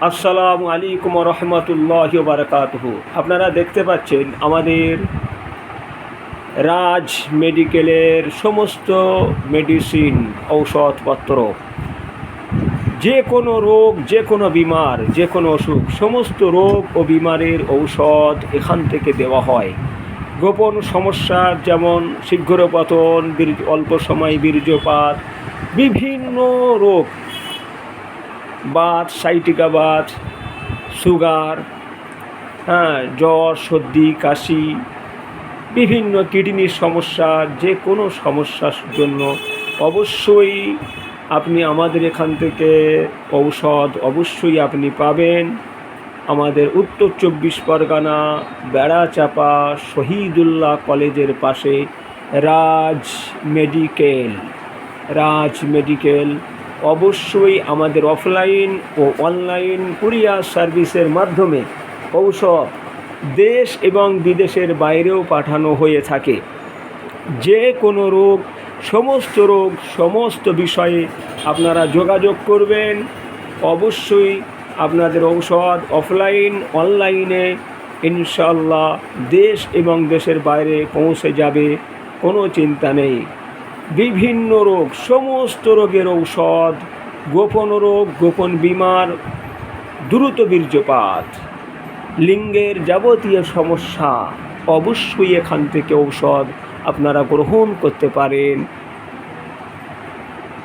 আসসালামু আলাইকুম রহমতুল্লাহ বারকাতহ। আপনারা দেখতে পাচ্ছেন আমাদের রাজ মেডিকেলের সমস্ত মেডিসিন, ঔষধপত্র। যে কোনো রোগ, যে কোনো বিমার, যে কোনো অসুখ, সমস্ত রোগ ও বিমারের ঔষধ এখান থেকে দেওয়া হয়। গোপন সমস্যা যেমন শীঘ্র পতন বীর্য, অল্প সময় বীর্যপাত, বিভিন্ন রোগ বাত সাইটিকা বাত সুগার হ্যাঁ জ্বর, সর্দি, কাশি, বিভিন্ন কিডনির সমস্যা, যে কোনো সমস্যার জন্য অবশ্যই আপনি আমাদের এখান থেকে ঔষধ অবশ্যই আপনি পাবেন। আমাদের উত্তর চব্বিশ পরগনা বেড়াচাপা শহীদুল্লাহ কলেজের পাশে রাজ মেডিকেল রাজ মেডিকেল অবশ্যই আমাদের অফলাইন ও অনলাইন কুরিয়ার সার্ভিসের মাধ্যমে ঔষধ দেশ এবং বিদেশের বাইরেও পাঠানো হয়ে থাকে। যে কোনো রোগ, সমস্ত রোগ, সমস্ত বিষয়ে আপনারা যোগাযোগ করবেন। অবশ্যই আপনাদের ঔষধ অফলাইন, অনলাইনে ইনশাল্লাহ দেশ এবং দেশের বাইরে পৌঁছে যাবে, কোনো চিন্তা নেই। বিভিন্ন রোগ, সমস্ত রোগের ঔষধ, গোপন রোগ, গোপন বিমার, দ্রুত বীর্যপাত। লিঙ্গের যাবতীয় সমস্যা অবশ্যই এখান থেকে ঔষধ আপনারা গ্রহণ করতে পারেন।